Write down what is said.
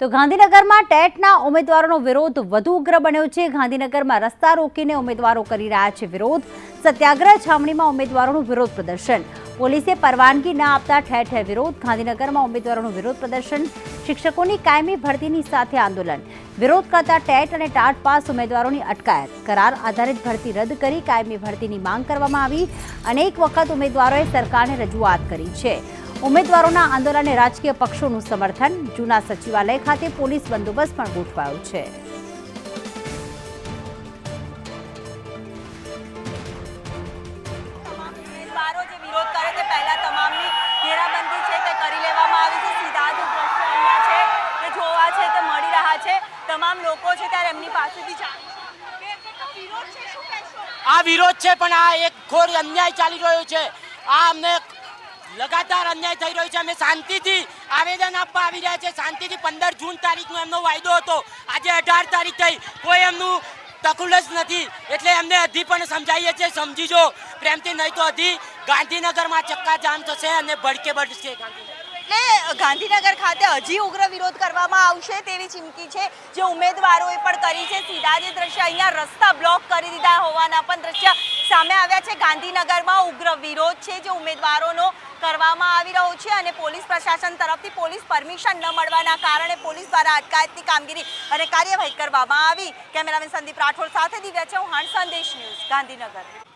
તો ગાંધીનગરમાં ટેટના ઉમેદવારોનો વિરોધ વધુ ઉગ્ર બન્યો છે. ગાંધીનગરમાં રસ્તા રોકીને ઉમેદવારો કરી રહ્યા છે વિરોધ. સત્યાગ્રહ છાવણીમાં ઉમેદવારોનું વિરોધ પ્રદર્શન. પોલીસે પરવાનગી ન આપતા ઠેર ઠેર વિરોધ. ગાંધીનગરમાં ઉમેદવારોનું વિરોધ પ્રદર્શન. શિક્ષકોની કાયમી ભરતીની સાથે આંદોલન. વિરોધ કરતા ટેટ અને ટાટ પાસ ઉમેદવારોની અટકાયત. કરાર આધારિત ભરતી રદ કરી કાયમી ભરતીની માંગ કરવામાં આવી. અનેક વખત ઉમેદવારોએ સરકારને રજૂઆત કરી છે. ઉમેદવારોના આંદોલનને રાજકીય પક્ષોનું સમર્થન. જૂના સચિવાલય ખાતે પોલીસ બંદોબસ્ત પણ ગોઠવાયો છે. ઉમેદવારો જે વિરોધ કરે તે પહેલા તમામની ઘેરાબંધી છે તે કરી લેવામાં આવી છે. સીધા જ દ્રશ્ય છે તે જોવા છે તે મળી રહ્યા છે. તમામ લોકો છે ત્યારે એમની પાસેથી જાણીશું વિરોધ છે આ વિરોધ છે પણ આ એક ઘોર અન્યાય ચાલી રહ્યો છે. આ અમને લગાતાર અન્યાય થઈ રહ્યો છે. અમે શાંતિથી આવેદન આપવા આવી રહ્યા છે શાંતિથી પંદર જૂન તારીખનો એમનો વાયદો હતો. આજે અઢાર તારીખ થઈ. કોઈ એમનું તકુલ જ નથી. એટલે એમને હજી પણ સમજાવીએ છીએ. સમજીજો પ્રેમથી નહીં તો હજી ગાંધીનગરમાં ચક્કાજામ થશે અને ભડકે ભડશે ગાંધીનગર. એટલે ગાંધીનગર ખાતે હજી ઉગ્ર વિરોધ કરવામાં આવશે તેવી ચીમકી છે. જે ઉમેદવારોએ પણ કરી છે. સીધા જે દ્રશ્ય અહીંયા રસ્તા બ્લોક કરી દીધા હોવાના પણ દ્રશ્ય સામે આવ્યા છે. ગાંધીનગરમાં ઉગ્ર વિરોધ છે. જે ઉમેદવારોનો કરવામાં આવી રહ્યો છે અને પોલીસ પ્રશાસન તરફથી પોલીસ પરમિશન ન મળવાના કારણે પોલીસ દ્વારા અટકાયતની કામગીરી અને કાર્યવાહી કરવામાં આવી. કેમેરામેન સંદીપ રાઠોડ સાથે દિવ્યા ચૌહાણ સંદેશ ન્યૂઝ ગાંધીનગર.